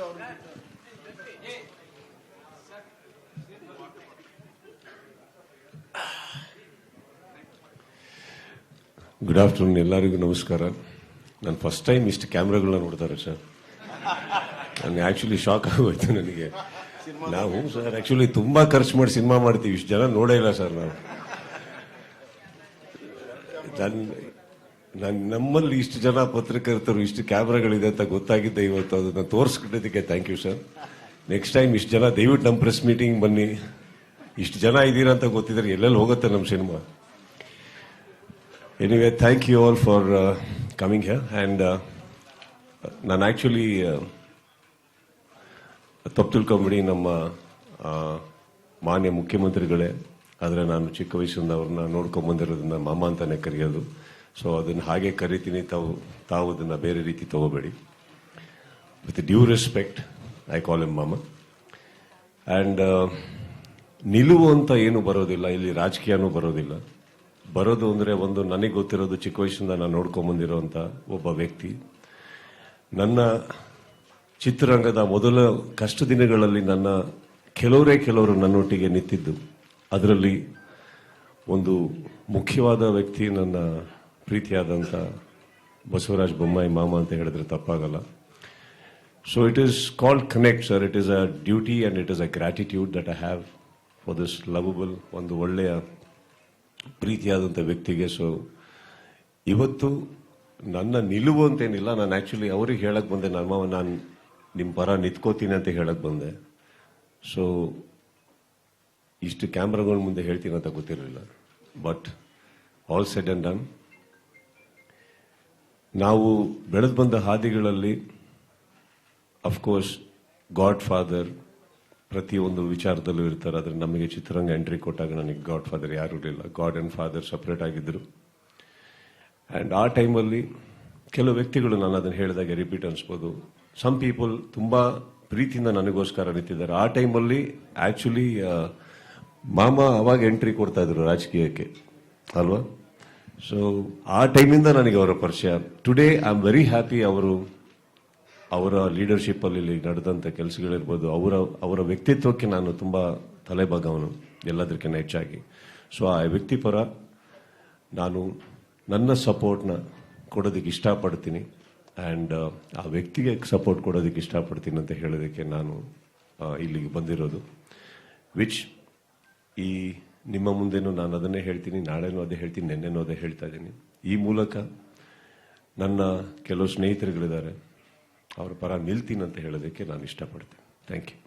Good afternoon ಎಲ್ಲರಿಗೂ ನಮಸ್ಕಾರ. ನಾನು ಫಸ್ಟ್ ಟೈಮ್ ಇಷ್ಟು ಕ್ಯಾಮ್ರಾಗಳನ್ನ ನೋಡ್ತಾರೆ ಸರ್. ನಾನು ಆಕ್ಚುಲಿ ಶಾಕ್ ಆಗೋಯ್ತು ನನಗೆ. ನಾವು ಸರ್ ಆಕ್ಚುಲಿ ತುಂಬಾ ಖರ್ಚು ಮಾಡಿ ಸಿನಿಮಾ ಮಾಡ್ತೀವಿ. ಇಷ್ಟು ಜನ ನೋಡೇ ಇಲ್ಲ ಸರ್ ನಾವು. ನನ್, ನಮ್ಮಲ್ಲಿ ಇಷ್ಟು ಜನ ಪತ್ರಕರ್ತರು, ಇಷ್ಟು ಕ್ಯಾಮ್ರಾಗಳಿದೆ ಅಂತ ಗೊತ್ತಾಗಿದ್ದೆ ಇವತ್ತು. ಅದನ್ನು ತೋರಿಸ್ಕೊಟ್ಟಿದ್ದಕ್ಕೆ thank you sir next time ಇಷ್ಟು ಜನ, ದಯವಿಟ್ಟು ನಮ್ಮ ಪ್ರೆಸ್ ಮೀಟಿಂಗ್ ಬನ್ನಿ. ಇಷ್ಟು ಜನ ಇದ್ದೀರಾ ಅಂತ ಗೊತ್ತಿದ್ರೆ ಎಲ್ಲೆಲ್ಲಿ ಹೋಗುತ್ತೆ ನಮ್ಮ cinema? Anyway thank you all for coming here and ನಾನು ಆ್ಯಕ್ಚುಲಿ ತಪ್ಪು ತಿಳ್ಕೊಂಬಿಡಿ ನಮ್ಮ ಮಾನ್ಯ ಮುಖ್ಯಮಂತ್ರಿಗಳೇ. ಆದರೆ ನಾನು ಚಿಕ್ಕ ವಯಸ್ಸಿಂದ ಅವ್ರನ್ನ ನೋಡ್ಕೊಂಬಂದಿರೋದನ್ನ ಮಾಮ ಅಂತಾನೆ ಕರೆಯೋದು. ಸೊ ಅದನ್ನು ಹಾಗೆ ಕರಿತೀನಿ, ತಾವು ತಾವು ಅದನ್ನು ಬೇರೆ ರೀತಿ ತಗೋಬೇಡಿ. With due respect I call M ಮಾಮ ಆ್ಯಂಡ್ ನಿಲುವು ಅಂತ ಏನು ಬರೋದಿಲ್ಲ, ಇಲ್ಲಿ ರಾಜಕೀಯನೂ ಬರೋದಿಲ್ಲ. ಬರೋದು ಅಂದರೆ ಒಂದು ನನಗೆ ಗೊತ್ತಿರೋದು, ಚಿಕ್ಕ ವಯಸ್ಸಿಂದ ನಾನು ನೋಡ್ಕೊಂಬಂದಿರೋಂಥ ಒಬ್ಬ ವ್ಯಕ್ತಿ. ನನ್ನ ಚಿತ್ರರಂಗದ ಮೊದಲ ಕಷ್ಟ ದಿನಗಳಲ್ಲಿ ನನ್ನ ಕೆಲವರೇ ಕೆಲವರು ನನ್ನೊಟ್ಟಿಗೆ ನಿಂತಿದ್ದು. ಅದರಲ್ಲಿ ಒಂದು ಮುಖ್ಯವಾದ ವ್ಯಕ್ತಿ ನನ್ನ ಪ್ರೀತಿಯಾದಂಥ ಬಸವರಾಜ್ ಬೊಮ್ಮಾಯಿ ಮಾಮ ಅಂತ ಹೇಳಿದ್ರೆ ತಪ್ಪಾಗಲ್ಲ. So it is called connect sir it is a duty and it is a gratitude that I have for this lovable ಒಂದು ಒಳ್ಳೆಯ, ಪ್ರೀತಿಯಾದಂಥ ವ್ಯಕ್ತಿಗೆ. ಸೊ ಇವತ್ತು ನನ್ನ ನಿಲುವು ಅಂತೇನಿಲ್ಲ. ನಾನು ಆ್ಯಕ್ಚುಲಿ ಅವ್ರಿಗೆ ಹೇಳಕ್ಕೆ ಬಂದೆ. ನನ್ನ ಮಾವ, ನಾನು ನಿಮ್ಮ ಪರ ನಿಂತ್ಕೋತೀನಿ ಅಂತ ಹೇಳಕ್ಕೆ ಬಂದೆ. ಸೊ ಇಷ್ಟು ಕ್ಯಾಮ್ರಾಗಳ ಮುಂದೆ ಹೇಳ್ತೀನಿ ಅಂತ ಗೊತ್ತಿರಲಿಲ್ಲ. But all said and done ನಾವು ಬೆಳೆದು ಬಂದ ಹಾದಿಗಳಲ್ಲಿ ಅಫ್ಕೋರ್ಸ್ ಗಾಡ್ ಫಾದರ್ ಪ್ರತಿಯೊಂದು ವಿಚಾರದಲ್ಲೂ ಇರ್ತಾರೆ. ಆದರೆ ನಮಗೆ ಚಿತ್ರರಂಗ ಎಂಟ್ರಿ ಕೊಟ್ಟಾಗ ನನಗೆ ಗಾಡ್ ಫಾದರ್ ಯಾರೂ ಇರಲಿಲ್ಲ. ಗಾಡ್ ಆ್ಯಂಡ್ ಫಾದರ್ ಸಪ್ರೇಟ್ ಆಗಿದ್ದರು ಆ್ಯಂಡ್ ಆ ಟೈಮಲ್ಲಿ ಕೆಲವು ವ್ಯಕ್ತಿಗಳು ನಾನು ಅದನ್ನು ಹೇಳಿದಾಗೆ ರಿಪೀಟ್ ಅನಿಸ್ಬೋದು. ಸಮ್ ಪೀಪಲ್ ತುಂಬ ಪ್ರೀತಿಯಿಂದ ನನಗೋಸ್ಕರ ನಿಂತಿದ್ದಾರೆ. ಆ ಟೈಮಲ್ಲಿ ಆ್ಯಕ್ಚುಲಿ ಮಾಮ ಅವಾಗ ಎಂಟ್ರಿ ಕೊಡ್ತಾ ಇದ್ರು ರಾಜಕೀಯಕ್ಕೆ. ಅಲ್ವಾ? ಸೊ ಆ ಟೈಮಿಂದ ನನಗೆ ಅವರ ಪರಿಚಯ. Today I am very happy ಅವರು, ಅವರ ಲೀಡರ್ಶಿಪ್ ಅಲ್ಲಿ ಇಲ್ಲಿ ನಡೆದಂಥ ಕೆಲಸಗಳಿರ್ಬೋದು. ಅವರ ಅವರ ವ್ಯಕ್ತಿತ್ವಕ್ಕೆ ನಾನು ತುಂಬ ತಲೆಬಾಗವನು, ಎಲ್ಲದಕ್ಕಿಂತ ಹೆಚ್ಚಾಗಿ. ಸೊ ಆ ವ್ಯಕ್ತಿ ಪರ ನಾನು ನನ್ನ ಸಪೋರ್ಟ್ನ ಕೊಡೋದಕ್ಕೆ ಇಷ್ಟಪಡ್ತೀನಿ. ಆ್ಯಂಡ್ ಆ ವ್ಯಕ್ತಿಗೆ ಸಪೋರ್ಟ್ ಕೊಡೋದಕ್ಕೆ ಇಷ್ಟಪಡ್ತೀನಿ ಅಂತ ಹೇಳೋದಕ್ಕೆ ನಾನು ಇಲ್ಲಿಗೆ ಬಂದಿರೋದು. ವಿಚ್ ಈ ನಿಮ್ಮ ಮುಂದೆನೂ ನಾನು ಅದನ್ನೇ ಹೇಳ್ತೀನಿ, ನಾಳೆನೂ ಅದೇ ಹೇಳ್ತೀನಿ, ನೆನ್ನೆನೂ ಅದೇ ಹೇಳ್ತಾ ಇದ್ದೀನಿ. ಈ ಮೂಲಕ ನನ್ನ ಕೆಲವು ಸ್ನೇಹಿತರುಗಳಿದ್ದಾರೆ. ಅವ್ರ ಪರ ನಿಲ್ತೀನಿ ಅಂತ ಹೇಳೋದಕ್ಕೆ ನಾನು ಇಷ್ಟಪಡ್ತೀನಿ. Thank you